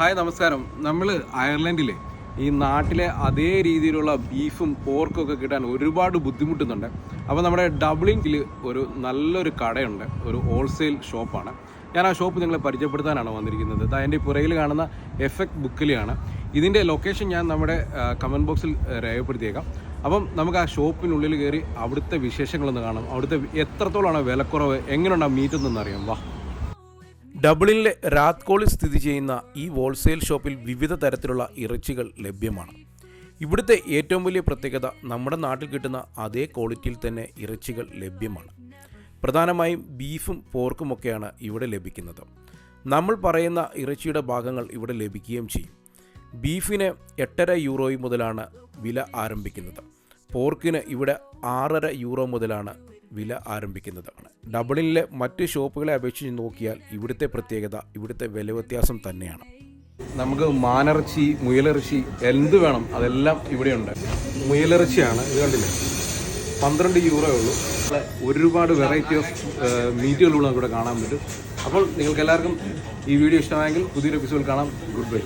Hi നമസ്കാരം. നമ്മൾ അയർലൻഡിലെ ഈ നാട്ടിലെ അതേ രീതിയിലുള്ള ബീഫും പോർക്കും ഒക്കെ കിട്ടാൻ ഒരുപാട് ബുദ്ധിമുട്ടുന്നുണ്ട്. അപ്പോൾ നമ്മുടെ ഡബ്ലിംഗിൽ ഒരു നല്ലൊരു കടയുണ്ട്. ഒരു ഹോൾസെയിൽ ഷോപ്പാണ്. ഞാൻ ആ ഷോപ്പ് നിങ്ങളെ പരിചയപ്പെടുത്താനാണ് വന്നിരിക്കുന്നത്. ദാ എന്റെ പുറയിൽ കാണുന്ന എഫക്ട് ബുക്കിലാണ് ഇതിന്റെ ലൊക്കേഷൻ ഞാൻ നമ്മുടെ കമന്റ് ബോക്സിൽ രേഖപ്പെടുത്തിയേക്കാം. അപ്പം നമുക്ക് ആ ഷോപ്പിനുള്ളിൽ കയറി അവിടുത്തെ വിശേഷങ്ങളൊന്ന് കാണാം. അവിടുത്തെ എത്രത്തോളമാണ് വിലക്കുറവ്? എങ്ങനെയുണ്ട് ആ മീറ്റ് വാ. ഡബിളിലെ രാത്കോളിൽ സ്ഥിതി ചെയ്യുന്ന ഈ ഹോൾസെയിൽ ഷോപ്പിൽ വിവിധ തരത്തിലുള്ള ഇറച്ചികൾ ലഭ്യമാണ്. ഇവിടുത്തെ ഏറ്റവും വലിയ പ്രത്യേകത നമ്മുടെ നാട്ടിൽ കിട്ടുന്ന അതേ ക്വാളിറ്റിയിൽ തന്നെ ഇറച്ചികൾ ലഭ്യമാണ്. പ്രധാനമായും ബീഫും പോർക്കുമൊക്കെയാണ് ഇവിടെ ലഭിക്കുന്നത്. നമ്മൾ പറയുന്ന ഇറച്ചിയുടെ ഭാഗങ്ങൾ ഇവിടെ ലഭിക്കുകയും ചെയ്യും. ബീഫിന് എട്ടര യൂറോയും മുതലാണ് വില ആരംഭിക്കുന്നത്. പോർക്കിന് ഇവിടെ ആറര യൂറോ മുതലാണ് വില ആരംഭിക്കുന്നതാണ്. ഡബിളിലെ മറ്റ് ഷോപ്പുകളെ അപേക്ഷിച്ച് നോക്കിയാൽ ഇവിടുത്തെ പ്രത്യേകത ഇവിടുത്തെ വില വ്യത്യാസം തന്നെയാണ്. നമുക്ക് മാനിറച്ചി മുയലിറച്ചി എന്ത് വേണം അതെല്ലാം ഇവിടെയുണ്ട്. മുയലിറച്ചിയാണ് ഇത് കണ്ടില്ലേ? പന്ത്രണ്ട് യൂറോ ഉള്ളൂ. ഒരുപാട് വെറൈറ്റി ഓഫ് മീറ്റുകൾ നമുക്ക് ഇവിടെ കാണാൻ പറ്റും. അപ്പോൾ നിങ്ങൾക്ക് എല്ലാവർക്കും ഈ വീഡിയോ ഇഷ്ടമായെങ്കിൽ പുതിയൊരു എപ്പിസോഡ് കാണാം. Good bye